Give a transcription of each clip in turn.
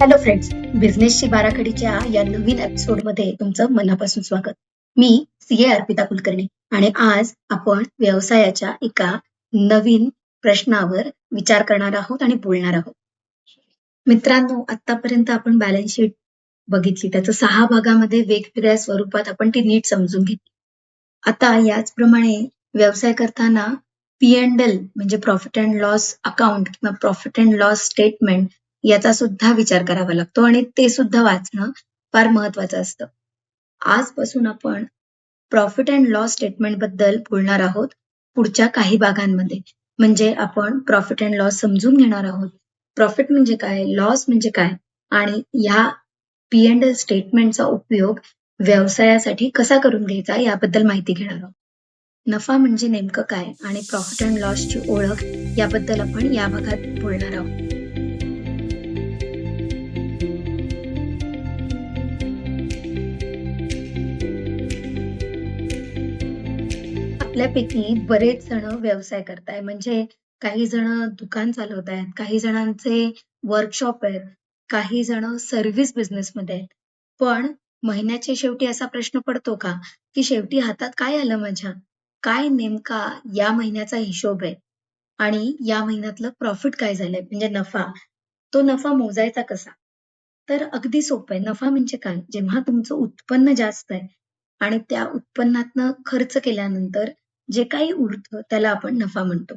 Hello friends बिझनेसची बाराखडीच्या या नवीन एपिसोडमध्ये तुमचं मनापासून स्वागत. मी सी ए अर्पिता कुलकर्णी आणि आज आपण व्यवसायाच्या एका नवीन प्रश्नावर विचार करणार आहोत आणि बोलणार आहोत. मित्रांनो आतापर्यंत आपण बॅलन्स शीट बघितली त्याचं सहा भागामध्ये वेगवेगळ्या स्वरूपात आपण ती नीट समजून घेतली. आता याचप्रमाणे व्यवसाय करताना पी अँड एल म्हणजे प्रॉफिट अँड लॉस अकाउंट किंवा प्रॉफिट अँड लॉस स्टेटमेंट याचा सुद्धा विचार करावा लागतो आणि ते सुद्धा वाचणं फार महत्वाचं असतं. आजपासून आपण प्रॉफिट अँड लॉस स्टेटमेंटबद्दल बोलणार आहोत पुढच्या काही भागांमध्ये. म्हणजे आपण प्रॉफिट अँड लॉस समजून घेणार आहोत. प्रॉफिट म्हणजे काय? लॉस म्हणजे काय? आणि या पी अँड एल स्टेटमेंटचा उपयोग व्यवसायासाठी कसा करून घ्यायचा याबद्दल माहिती घेणार आहोत. नफा म्हणजे नेमकं काय? आणि प्रॉफिट अँड लॉसची ओळख याबद्दल आपण या भागात बोलणार आहोत. आपल्यापैकी बरेच जण व्यवसाय करताय. म्हणजे काही जण दुकान चालवत आहेत काही जणांचे वर्कशॉप आहेत काही जण सर्व्हिस बिझनेस मध्ये आहेत. पण महिन्याच्या शेवटी असा प्रश्न पडतो का? की शेवटी हातात काय आलं माझ्या? काय नेमका या महिन्याचा हिशोब आहे? आणि या महिन्यातलं प्रॉफिट काय झालंय? म्हणजे नफा. तो नफा मोजायचा कसा? तर अगदी सोपं आहे. नफा म्हणजे काय? जेव्हा तुमचं उत्पन्न जास्त आहे आणि त्या उत्पन्नातनं खर्च केल्यानंतर जे काही उरतं त्याला आपण नफा म्हणतो.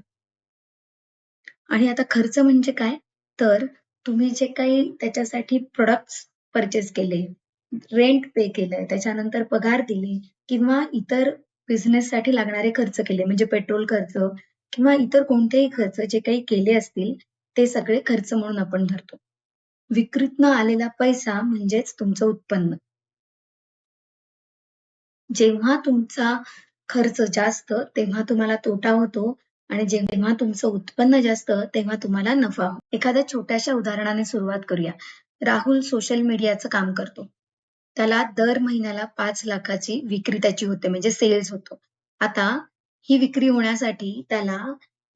आणि आता खर्च म्हणजे काय? तर तुम्ही जे काही त्याच्यासाठी प्रोडक्ट परचेस केले रेंट पे केलंय त्याच्यानंतर पगार दिले किंवा इतर बिझनेस साठी लागणारे खर्च केले म्हणजे पेट्रोल खर्च किंवा इतर कोणतेही खर्च जे काही केले असतील ते सगळे खर्च म्हणून आपण धरतो. विक्रीतनं आलेला पैसा म्हणजेच तुमचं उत्पन्न. जेव्हा तुमचा खर्च जास्त तेव्हा तुम्हाला तोटा होतो आणि जेव्हा तुमचं उत्पन्न जास्त तेव्हा तुम्हाला नफा होतो. एखाद्या छोट्याशा उदाहरणाने सुरुवात करूया. राहुल सोशल मीडियाचं काम करतो. त्याला दर महिन्याला पाच लाखाची विक्री त्याची होते म्हणजे सेल्स होतो. आता ही विक्री होण्यासाठी त्याला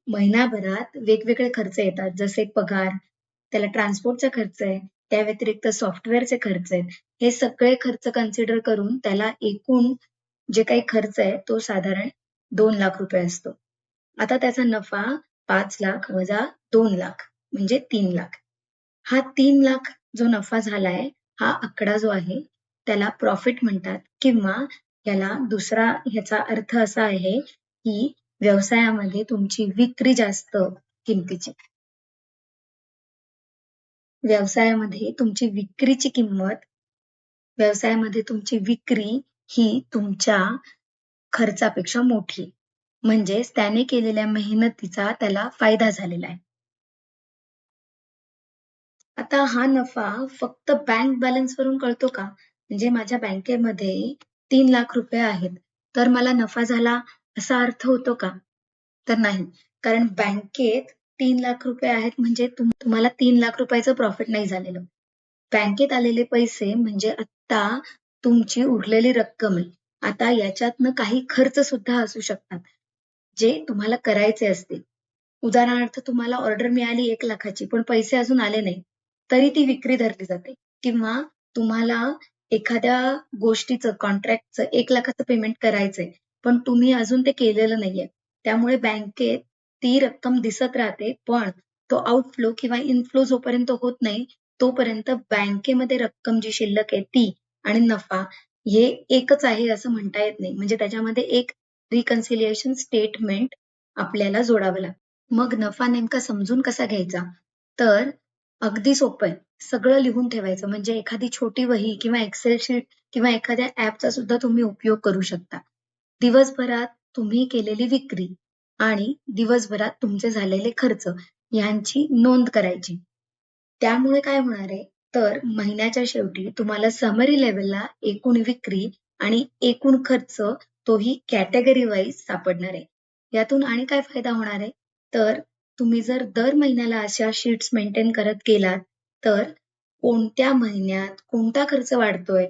महिनाभरात वेगवेगळे खर्च येतात. जसे पगार त्याला ट्रान्सपोर्टचा खर्च आहे त्या व्यतिरिक्त सॉफ्टवेअरचे खर्च आहेत. हे सगळे खर्च कन्सिडर करून त्याला एकूण जे काही खर्च आहे तो साधारण दोन लाख रुपये असतो. आता त्याचा नफा पाच लाख वजा दोन लाख म्हणजे तीन लाख. हा तीन लाख जो नफा झालाय हा आकडा जो आहे त्याला प्रॉफिट म्हणतात किंवा याला दुसरा ह्याचा अर्थ असा आहे की व्यवसायामध्ये तुमची विक्री जास्त किमतीची. व्यवसायामध्ये तुमची विक्रीची किंमत व्यवसायामध्ये तुमची विक्री ही तुमच्या खर्चापेक्षा मोठी. म्हणजेच त्याने केलेल्या मेहनतीचा त्याला फायदा झालेला आहे. आता हा नफा फक्त बँक बॅलन्स वरून कळतो का? म्हणजे माझ्या बँकेमध्ये तीन लाख रुपये आहेत. तर मला नफा झाला असा अर्थ होतो का? तर नाही. कारण बँकेत तीन लाख रुपये आहेत म्हणजे तुम्हाला तीन लाख रुपयाचं प्रॉफिट नाही झालेलं. बँकेत आलेले पैसे म्हणजे आता तुमची उरलेली रक्कम आहे आता याच्यातनं काही खर्च सुद्धा असू शकतात जे तुम्हाला करायचे असतील. उदाहरणार्थ तुम्हाला ऑर्डर मिळाली एक लाखाची पण पैसे अजून आले नाही तरी ती विक्री धरली जाते. किंवा तुम्हाला एखाद्या गोष्टीचं कॉन्ट्रॅक्टचं एक लाखाचं पेमेंट करायचंय पण तुम्ही अजून ते केलेलं नाहीये. त्यामुळे बँकेत ती रक्कम दिसत राहते पण तो आउटफ्लो किंवा इनफ्लो जोपर्यंत होत नाही तोपर्यंत बँकेमध्ये रक्कम जी शिल्लक आहे ती आणि नफा हे एकच आहे असं म्हणता येत नाही. म्हणजे त्याच्यामध्ये एक रिकन्सिलिएशन स्टेटमेंट आपल्याला जोडावं लागतं. मग नफा नेमका समजून कसा घ्यायचा? तर अगदी सोपं आहे. सगळं लिहून ठेवायचं. म्हणजे एखादी छोटी वही किंवा एक्सेल शीट किंवा एखाद्या ऍपचा सुद्धा तुम्ही उपयोग करू शकता. दिवसभरात तुम्ही केलेली विक्री आणि दिवसभरात तुमचे झालेले खर्च यांची नोंद करायची. त्यामुळे काय होणार आहे? तर महिन्याच्या शेवटी तुम्हाला समरी लेवलला एकूण विक्री आणि एकूण खर्च तोही कॅटेगरी वाईज सापडणार आहे. यातून आणि काय फायदा होणार आहे? तर तुम्ही जर दर महिन्याला अशा शीट्स मेंटेन करत गेलात तर कोणत्या महिन्यात कोणता खर्च वाढतोय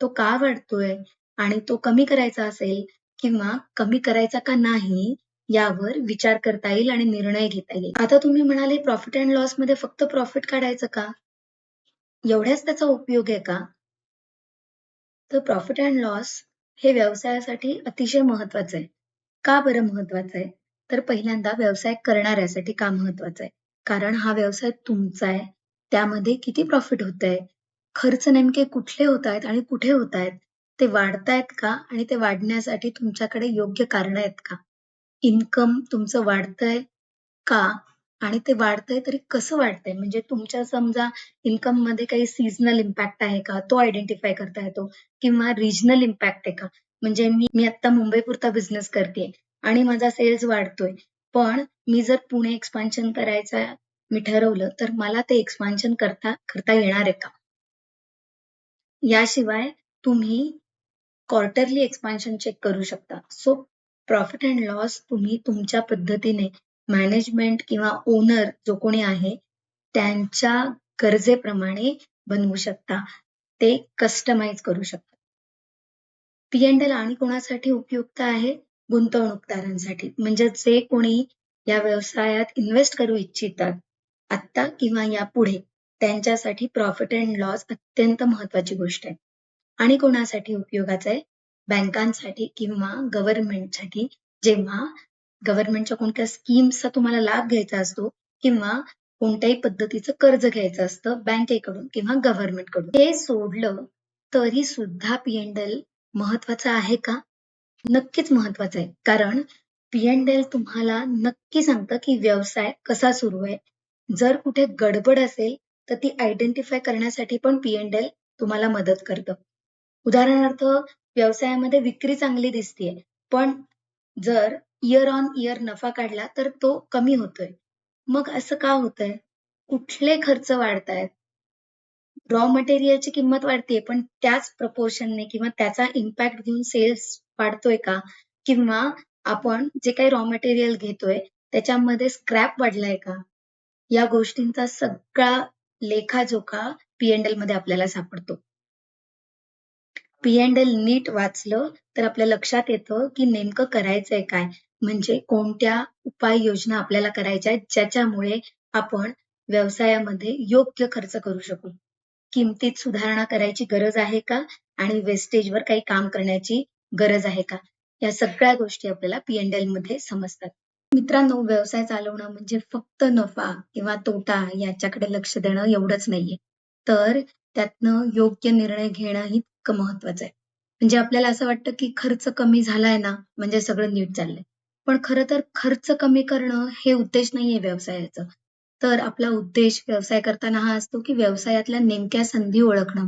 तो का वाढतोय आणि तो कमी करायचा असेल किंवा कमी करायचा का नाही यावर विचार करता येईल आणि निर्णय घेता येईल. आता तुम्ही म्हणाले प्रॉफिट अँड लॉसमध्ये फक्त प्रॉफिट काढायचं का? एवढ्याच त्याचा उपयोग आहे का? तर प्रॉफिट अँड लॉस हे व्यवसायासाठी अतिशय महत्वाचं आहे. का बरं महत्वाचं आहे? तर पहिल्यांदा व्यवसाय करणाऱ्यासाठी का महत्वाचं आहे? कारण हा व्यवसाय तुमचा आहे. त्यामध्ये किती प्रॉफिट होत आहे खर्च नेमके कुठले होत आहेत आणि कुठे होत आहेत? ते वाढतायत का? आणि ते वाढण्यासाठी तुमच्याकडे योग्य कारण आहेत का? इन्कम तुमचं वाढतंय का? आणि ते वाढतंय तरी कसं वाढतंय? म्हणजे तुमच्या समजा इन्कममध्ये काही सीझनल इम्पॅक्ट आहे का? तो आयडेंटिफाय करता येतो किंवा रिजनल इम्पॅक्ट आहे का? म्हणजे मी मी आता मुंबई पुरता बिझनेस करते आणि माझा सेल्स वाढतोय. पण मी जर पुणे एक्सपान्शन करायचा मी ठरवलं तर मला ते एक्सपान्शन करता करता येणार आहे का? याशिवाय तुम्ही क्वार्टरली एक्सपान्शन चेक करू शकता. सो प्रॉफिट अँड लॉस तुम्ही तुमच्या पद्धतीने मॅनेजमेंट किंवा ओनर जो कोणी आहे त्यांच्या गरजेप्रमाणे बनवू शकता. ते कस्टमाइज करू शकता. पी एल आणि कोणासाठी उपयुक्त आहे? गुंतवणूकदारांसाठी. म्हणजे जे कोणी या व्यवसायात इन्व्हेस्ट करू इच्छितात आत्ता किंवा यापुढे त्यांच्यासाठी प्रॉफिट अँड लॉस अत्यंत महत्वाची गोष्ट आहे. आणि कोणासाठी उपयोगाचं आहे? बँकांसाठी किंवा गव्हर्नमेंटसाठी जेव्हा गव्हर्नमेंटच्या कोणत्या स्कीमचा तुम्हाला लाभ घ्यायचा असतो किंवा कोणत्याही पद्धतीचं कर्ज घ्यायचं असतं बँकेकडून किंवा गव्हर्नमेंटकडून हे सोडलं तरी सुद्धा पीएनडेल महत्वाचं आहे का? नक्कीच महत्वाचं आहे. कारण पीएनडेल तुम्हाला नक्की सांगतं की व्यवसाय कसा सुरू आहे. जर कुठे गडबड असेल तर ती आयडेंटिफाय करण्यासाठी पण पीएनडेल तुम्हाला मदत करतं. उदाहरणार्थ व्यवसायामध्ये विक्री चांगली दिसतीये. पण जर इयर ऑन इयर नफा काढला तर तो कमी होतोय. मग असं का होतंय? कुठले खर्च वाढतायत? रॉ मटेरियलची किंमत वाढतीये पण त्याच प्रपोर्शनने किंवा त्याचा इम्पॅक्ट घेऊन सेल्स वाढतोय का? किंवा आपण जे काही रॉ मटेरियल घेतोय त्याच्यामध्ये स्क्रॅप वाढलाय का? या गोष्टींचा सगळा लेखाजोखा पीएनडलमध्ये आपल्याला सापडतो. पीएनडल नीट वाचलं तर आपल्या लक्षात येतं की नेमकं करायचंय काय? म्हणजे कोणत्या उपाययोजना आपल्याला करायच्या आहेत ज्याच्यामुळे आपण व्यवसायामध्ये योग्य खर्च करू शकू? किमतीत सुधारणा करायची गरज आहे का? आणि वेस्टेजवर काही काम करण्याची गरज आहे का? या सगळ्या गोष्टी आपल्याला पीएनडेल मध्ये समजतात. मित्रांनो व्यवसाय चालवणं म्हणजे फक्त नफा किंवा तोटा याच्याकडे लक्ष देणं एवढंच नाहीये. तर त्यातनं योग्य निर्णय घेणं ही महत्वाचं आहे. म्हणजे आपल्याला असं वाटतं की खर्च कमी झालाय ना म्हणजे सगळं नीट चाललंय. पण खरं तर खर्च कमी करणं हे उद्देश नाहीये व्यवसायाचं. तर आपला उद्देश व्यवसाय करताना हा असतो की व्यवसायातल्या नेमक्या संधी ओळखणं.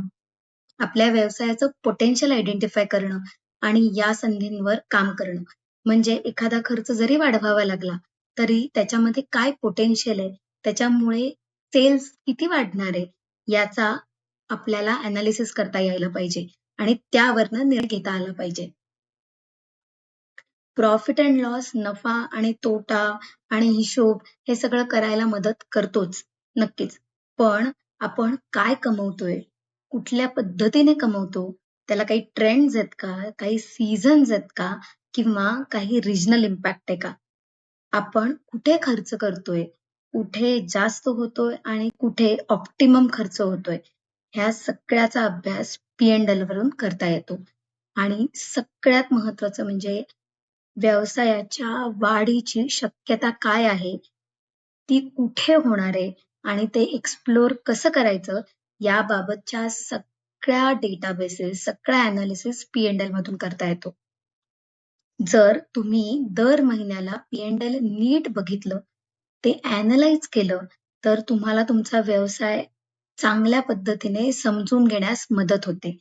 आपल्या व्यवसायाचं पोटेन्शियल आयडेंटिफाय करणं आणि या संधींवर काम करणं. म्हणजे एखादा खर्च जरी वाढवावा लागला तरी त्याच्यामध्ये काय पोटेन्शियल आहे? त्याच्यामुळे सेल्स किती वाढणार आहे? याचा आपल्याला अनालिसिस करता यायला पाहिजे आणि त्यावरनं निर्णय घेता आला पाहिजे. प्रॉफिट अँड लॉस नफा आणि तोटा आणि हिशोब हे सगळं करायला मदत करतोच नक्कीच. पण आपण काय कमवतोय? कुठल्या पद्धतीने कमवतो? त्याला काही ट्रेंड्स आहेत का? काही सीझन्स आहेत का? किंवा काही रिजनल इम्पॅक्ट आहे का? आपण कुठे खर्च करतोय? कुठे जास्त होतोय आणि कुठे ऑप्टिमम खर्च होतोय? ह्या सगळ्याचा अभ्यास पीएनडल वरून करता येतो. आणि सगळ्यात महत्वाचं म्हणजे व्यवसायाच्या वाढीची शक्यता काय आहे? ती कुठे होणार आहे? आणि ते एक्सप्लोर कसं करायचं? याबाबतच्या सगळ्या डेटाबेसेस सगळ्या अनालिसिस पीएनडल मधून करता येतो. जर तुम्ही दर महिन्याला पीएनडल नीट बघितलं ते अनालाइज केलं तर तुम्हाला तुमचा व्यवसाय चांगल्या पद्धतीने समजून घेण्यास मदत होते.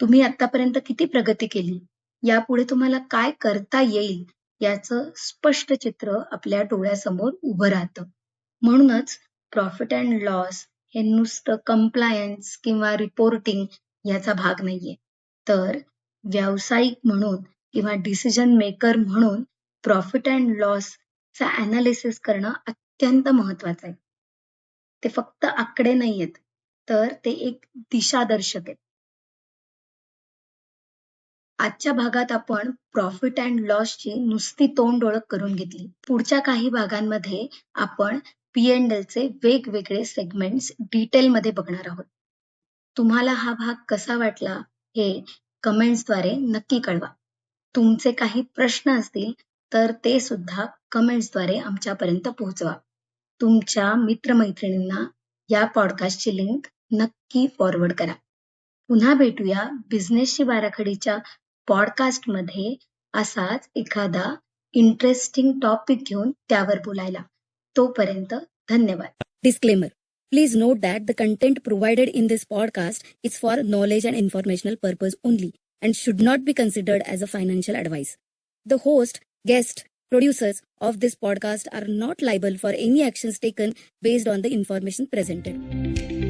तुम्ही आतापर्यंत किती प्रगती केली? यापुढे तुम्हाला काय करता येईल याचं स्पष्ट चित्र आपल्या डोळ्यासमोर उभं राहतं. म्हणूनच प्रॉफिट अँड लॉस हे नुसतं कम्प्लायन्स किंवा रिपोर्टिंग याचा भाग नाहीये. तर व्यावसायिक म्हणून किंवा डिसिजन मेकर म्हणून प्रॉफिट अँड लॉस चा अनालिसिस करणं अत्यंत महत्वाचं आहे. ते फक्त आकडे नाहीयेत तर ते एक दिशादर्शक आहेत. आजच्या भागात आपण प्रॉफिट अँड लॉसची नुसती तोंड ओळख करून घेतली पुढच्या काही भागांमध्ये आपण पी चे वेगवेगळे सेगमेंट्स डिटेलमध्ये बघणार आहोत तुम्हाला हा भाग कसा वाटला हे कमेंट्सद्वारे नक्की कळवा. तुमचे काही प्रश्न असतील तर ते सुद्धा कमेंट्सद्वारे आमच्यापर्यंत पोहोचवा. तुमच्या मित्रमैत्रिणींना या पॉडकास्टची लिंक नक्की फॉरवर्ड करा. पुन्हा भेटूया बिझनेसची बाराखडीच्या पॉडकास्टमध्ये असाच एखादा इंटरेस्टिंग टॉपिक घेऊन त्यावर बोलायला. तोपर्यंत धन्यवाद. Disclaimer. Please note that the content provided in this podcast is for knowledge and informational purpose only and should not be considered as a financial advice. The host, guest, producers of this podcast are not liable for any actions taken based on the information presented.